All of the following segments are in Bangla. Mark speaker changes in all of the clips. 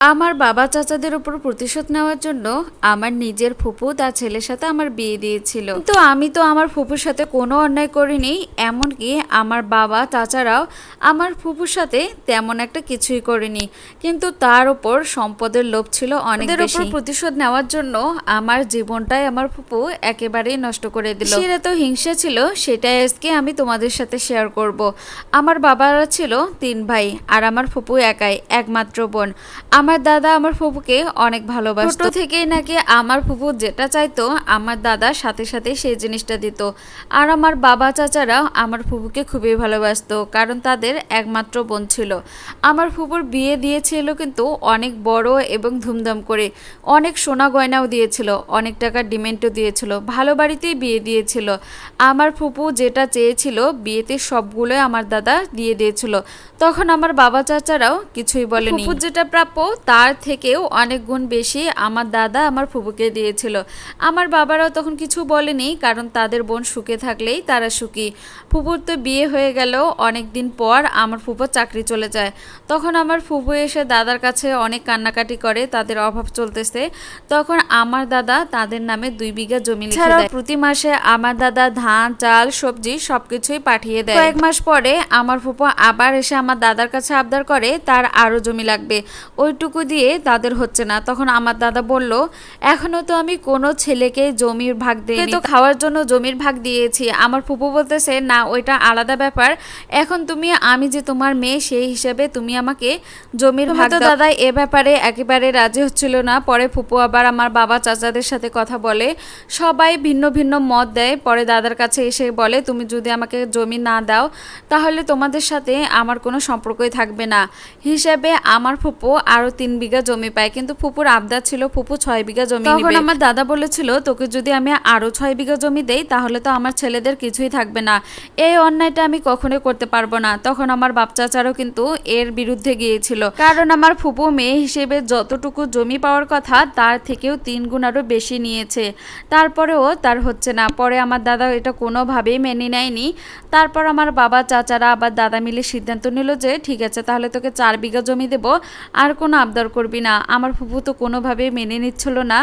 Speaker 1: আমার বাবা চাচাদের উপর প্রতিশোধ নেওয়ার জন্য আমার নিজের ফুপু তার ছেলের সাথে আমার বিয়ে দিয়েছিল। তো আমি তো আমার ফুপুর সাথে কোনো অন্যায় করিনি এমনকি আমার বাবা চাচারাও আমার ফুপুর সাথে তেমন একটা কিছুই করেনি। কিন্তু তার উপর সম্পদের লোভ ছিল অনেক উপর প্রতিশোধ নেওয়ার জন্য আমার জীবনটাই আমার ফুপু একেবারেই নষ্ট করে দিল। সেটা তো হিংসা ছিল সেটাই আজকে আমি তোমাদের সাথে শেয়ার করব। আমার বাবারা ছিল তিন ভাই আর আমার ফুপু একাই একমাত্র বোন। আমার দাদা আমার ফুপুকে অনেক ভালোবাসতো। ছোট থেকেই নাকি আমার ফুপু যেটা চাইতো আমার দাদা সাথে সাথে সেই জিনিসটা দিত। আর আমার বাবা চাচারা আমার ফুপুকে খুবই ভালোবাসতো কারণ তাদের একমাত্র বোন ছিল। আমার ফুপুর বিয়ে দিয়েছিল কিন্তু অনেক বড় এবং ধুমধাম করে। অনেক সোনা গয়নাও দিয়েছিল অনেক টাকার ডিমেন্টও দিয়েছিল ভালো বাড়িতেই বিয়ে দিয়েছিল। আমার ফুপু যেটা চেয়েছিল বিয়েতে সবগুলোই আমার দাদা দিয়ে দিয়েছিল। তখন আমার বাবা চাচারাও কিছুই বলেনি। ফুপুর যেটা প্রাপ্য তার থেকেও অনেক গুণ বেশি আমার দাদা আমার ফুপুকে দিয়েছিল। আমার বাবারাও তখন কিছু বলেনি কারণ তাদের বোন সুখে থাকলেই তারা সুখী। ফুপুর তো বিয়ে হয়ে গেল অনেক দিন পর আমার ফুপুর চাকরি চলে যায়। তখন আমার ফুপু এসে দাদার কাছে অনেক কান্নাকাটি করে তাদের অভাব চলতেছে। তখন আমার দাদা তাদের নামে দুই বিঘা জমি লিখে দেয়। প্রতি মাসে আমার দাদা ধান চাল সবজি সবকিছুই পাঠিয়ে দেয়। কয়েক মাস পরে আমার ফুপু আবার এসে আমার দাদার কাছে আবদার করে তার আরও জমি লাগবে। ওইটুকু দিয়ে তাদের হচ্ছে না। তখন আমার দাদা বলল এখনও তো আমি কোনো ছেলেকে জমির ভাগ দিই তো খাওয়ার জন্য জমির ভাগ দিয়েছি। আমার ফুপু বলতেছে না ওইটা আলাদা ব্যাপার। এখন তুমি আমি যে তোমার মেয়ে সেই হিসেবে তুমি আমাকে জমির ভাগ। দাদা এ ব্যাপারে একেবারে রাজি হচ্ছিল না। পরে ফুপু আবার আমার বাবা চাচাদের সাথে কথা বলে। সবাই ভিন্ন ভিন্ন মত দেয়। পরে দাদার কাছে এসে বলে তুমি যদি আমাকে জমি না দাও তাহলে তোমাদের সাথে আমার কোনো সম্পর্কই থাকবে না। হিসেবে আমার ফুপু আরও তিন বিঘা জমি পায়, কিন্তু ফুপুর আবদার ছিল, ফুপু ছয় বিঘা জমি তখন আমার দাদা বলেছিল, তোকে যদি আমি আরও ছয় বিঘা জমি দেই, তাহলে তো আমার ছেলেদের কিছুই থাকবে না। এই অন্যায়টা আমি কখনোই করতে পারব না। তখন আমার বাপ চাচারও কিন্তু এর বিরুদ্ধে গিয়েছিল। কারণ আমার ফুপু মেয়ে হিসেবে যতটুকু জমি পাওয়ার কথা, তার থেকেও তিন গুণ আরও বেশি নিয়েছে। তারপরেও তার হচ্ছে না। পরে আমার দাদা এটা কোনোভাবেই মেনে নেয়নি। তারপর আমার বাবা, চাচারা আবার দাদা মিলে সিদ্ধান্ত নিল যে, ঠিক আছে, তাহলে তোকে চার বিঘা জমি দেবো। আর কোনো আবদার করবি না। আমার ফুপু তো কোনোভাবেই মেনে নিচ্ছিল না।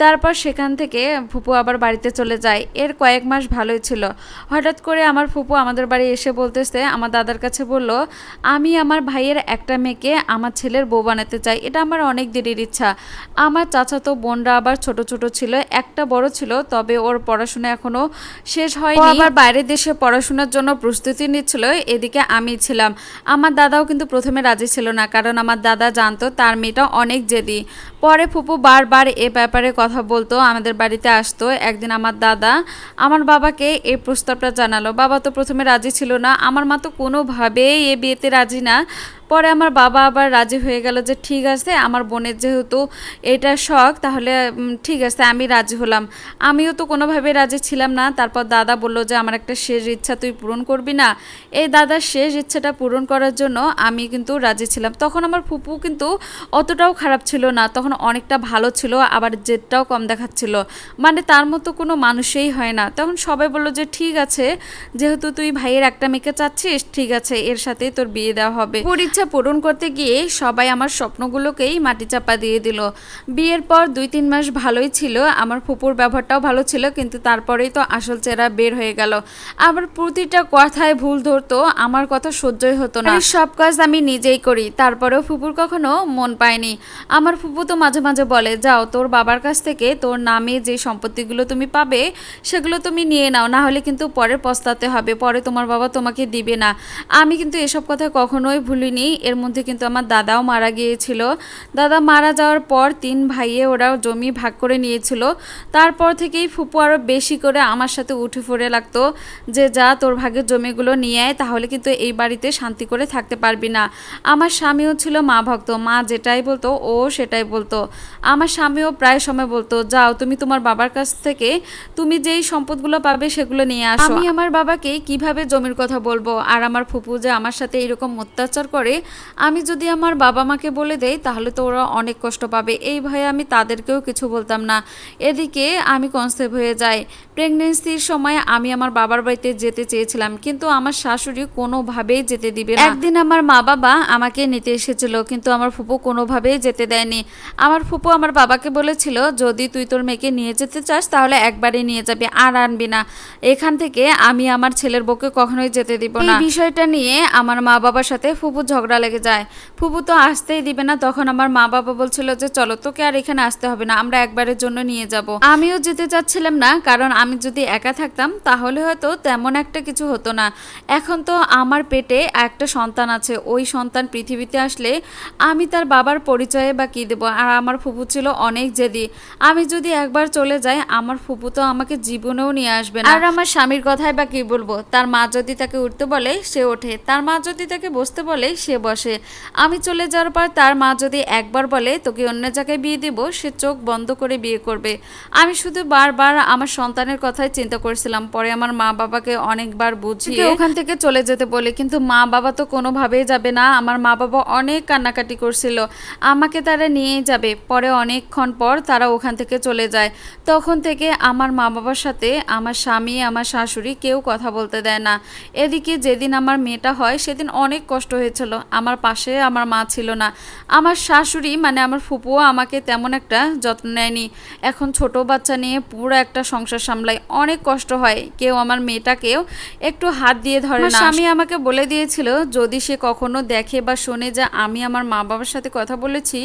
Speaker 1: তারপর সেখান থেকে ফুপু আবার বাড়িতে চলে যায়। এর কয়েক মাস ভালোই ছিল। হঠাৎ করে আমার ফুপু আমাদের বাড়ি এসে বলতেছে আমার দাদার কাছে বলল আমি আমার ভাইয়ের একটা মেয়েকে আমার ছেলের বউ বানাতে চাই। এটা আমার অনেক দেরির ইচ্ছা। আমার চাচাতো বোনরা আবার ছোট ছোট ছিল একটা বড় ছিল তবে ওর পড়াশোনা এখনও শেষ হয়নি। আবার বাইরের দেশে পড়াশোনার জন্য প্রস্তুতি নিচ্ছিল এদিকে আমি ছিলাম। আমার দাদাও কিন্তু প্রথমে রাজি ছিল না কারণ আমার দাদা জানতো তার মেয়েটা অনেক জেদি। পরে ফুপু বারবার এ ব্যাপারে কথা বলতো, আমাদের বাড়িতে আসতো। একদিন আমার দাদা, আমার বাবাকে এই প্রস্তাবটা জানালো। বাবা তো প্রথমে রাজি ছিল না। আমার মা তো কোনোভাবেই এ বিয়েতে রাজি না। পরে আমার বাবা আবার রাজি হয়ে গেল যে, ঠিক আছে, আমার বোনের যেহেতু এটা শখ, তাহলে ঠিক আছে, আমি রাজি হলাম। আমিও তো কোনোভাবে রাজি ছিলাম না। তারপর দাদা বলল যে, আমার একটা শেষ ইচ্ছা তুই পূরণ করবি না। এই দাদার শেষ ইচ্ছাটা পূরণ করার জন্য আমি কিন্তু রাজি ছিলাম। তখন আমার ফুপু কিন্তু অতটাও খারাপ ছিল না, তখন অনেকটা ভালো ছিল, আবার জেদটাও কম দেখাচ্ছিল। মানে তার মতো কোনো মানুষই হয় না। তখন সবাই বলল যে, ঠিক আছে, যেহেতু তুই ভাইয়ের একটা মেয়েকে চাচ্ছিস, ঠিক আছে, এর সাথেই তোর বিয়ে দেওয়া হবে। ওর ইচ্ছা পূরণ করতে গিয়ে সবাই আমার স্বপ্নগুলোকেই মাটি চাপা দিয়ে দিল। বিয়ের পর দুই তিন মাস ভালোই ছিল, আমার ফুপুর ব্যবহারটাও ভালো ছিল, কিন্তু তারপরেই তো আসল চেহারা বের হয়ে গেল। আবার প্রতিটা কথায় ভুল ধরতো, আমার কথা সহ্যই হতো না। সব কাজ আমি নিজেই করি, তারপরেও ফুপুর কখনো মন পায়নি। আমার ফুপু তো মাঝে মাঝে বলে, যাও, তোর বাবার কাছ থেকে তোর নামে যে সম্পত্তিগুলো তুমি পাবে, সেগুলো তুমি নিয়ে নাও, না হলে কিন্তু পরে পস্তাতে হবে, পরে তোমার বাবা তোমাকে দিবে না। আমি কিন্তু এসব কথা কখনোই ভুলিনি এর মধ্যে কিন্তু আমার দাদাও মারা গিয়েছিল। দাদা মারা যাওয়ার পর তিন ভাইয়ে ওরা জমি ভাগ করে নিয়েছিল। তারপর থেকেই ফুপু আরও বেশি করে আমার সাথে উঠে পড়ে লাগতো যে, যা তোর ভাগের জমিগুলো নিয়ে আয়, তাহলে কিন্তু এই বাড়িতে শান্তি করে থাকতে পারবি না। আমার স্বামীও ছিল মা ভক্ত, মা যেটাই বলতো, ও সেটাই বলতো। আমার স্বামীও প্রায় সময় বলতো, যাও, তুমি তোমার বাবার কাছ থেকে, তুমি যেই সম্পদগুলো পাবে সেগুলো নিয়ে আসো। আমি আমার বাবাকে কীভাবে জমির কথা বলব, আর আমার ফুপু যে আমার সাথে এরকম অত্যাচার করে আমি যদি আমার বাবা মাকে বলে দেই, তাহলে তো ওরা অনেক কষ্ট পাবে। এই ভয়ে আমি তাদেরকেও কিছু বলতাম না। এদিকে আমি কনসেপ্ট হয়ে যাই। প্রেগনেন্সির সময় আমি আমার বাবার বাড়িতে যেতে চেয়েছিলাম, কিন্তু আমার শাশুড়ি কোনোভাবেই যেতে দিবে একদিন আমার মা বাবা আমাকে নিতে এসেছিল, কিন্তু আমার ফুপু কোনোভাবেই যেতে দেয়নি। আমার ফুপু আমার বাবাকে বলেছিল, যদি তুই তোর মেয়েকে নিয়ে যেতে চাস, তাহলে একবারে নিয়ে যাবি, আর আনবি না। এখান থেকে আমি আমার ছেলের বউকে কখনোই যেতে দিব না। বিষয়টা নিয়ে আমার মা বাবার সাথে ফুপু ঝগড়া লেগে যায়। ফুপু তো আসতেই দিবে না। তখন আমার মা বাবা বলছিল যে, চলো, তোকে আর এখানে আসতে হবে না, আমরা একবারের জন্য নিয়ে যাব। আমিও যেতে চাচ্ছিলাম না, কারণ আমি যদি একা থাকতাম, তাহলে হয়তো তেমন একটা কিছু হতো না। এখন তো আমার পেটে একটা সন্তান আছে। ওই সন্তান পৃথিবীতে আসলে আমি তার বাবার পরিচয়ে বা কী দেবো? আর আমার ফুপু ছিল অনেক জেদি। আমি যদি একবার চলে যাই, আমার ফুপু তো আমাকে জীবনেও নিয়ে আসবে না। আর আমার স্বামীর কথায় বা কি বলব? তার মা যদি তাকে উঠতে বলে, সে ওঠে। তার মা যদি তাকে বসতে বলে, সে বসে। আমি চলে যাওয়ার পর তার মা যদি একবার বলে, তোকে অন্য জায়গায় বিয়ে দিব, সে চোখ বন্ধ করে বিয়ে করবে। আমি শুধু বারবার আমার সন্তানের কথাই চিন্তা করেছিলাম। পরে আমার মা বাবাকে অনেকবার বুঝিয়ে ওখান থেকে চলে যেতে বলে, কিন্তু মা বাবা তো কোনোভাবেই যাবে না। আমার মা বাবা অনেক কান্নাকাটি করছিল। আমাকে তারা নিয়েই যাবে। পরে অনেকক্ষণ পর তারা ওখান থেকে চলে যায়। তখন থেকে আমার মা বাবার সাথে আমার স্বামী, আমার শাশুড়ি কেউ কথা বলতে দেয় না। এদিকে যেদিন আমার মেয়েটা হয়, সেদিন অনেক কষ্ট হয়েছিল। আমার পাশে আমার মা ছিল না। আমার শাশুড়ি মানে আমার ফুপুও আমাকে তেমন একটা যত্ন নেয়নি। এখন ছোট বাচ্চা নিয়ে পুরো একটা সংসার সামলাই অনেক কষ্ট হয়। কেউ আমার মেয়েটাকেও একটু হাত দিয়ে ধরে না। স্বামী আমাকে বলে দিয়েছিল যদি সে কখনো দেখে বা শোনে যে আমি আমার মা বাবার সাথে কথা বলেছি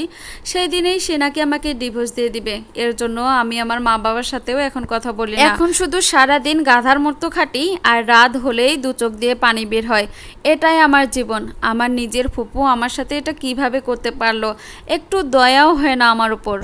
Speaker 1: সেই দিনেই সে নাকি আমাকে ডিভোর্স দিয়ে দিবে। এর জন্য আমি আমার মা বাবার সাথেও এখন কথা বলি এখন শুধু সারা দিন গাধার মতো খাটি আর রাত হলেই দু চোখ দিয়ে পানি বের হয়। এটাই আমার জীবন। আমার নিজের ফুপু আমার সাথে এটা কীভাবে করতে পারল? একটু দয়াও হয় না আমার উপর।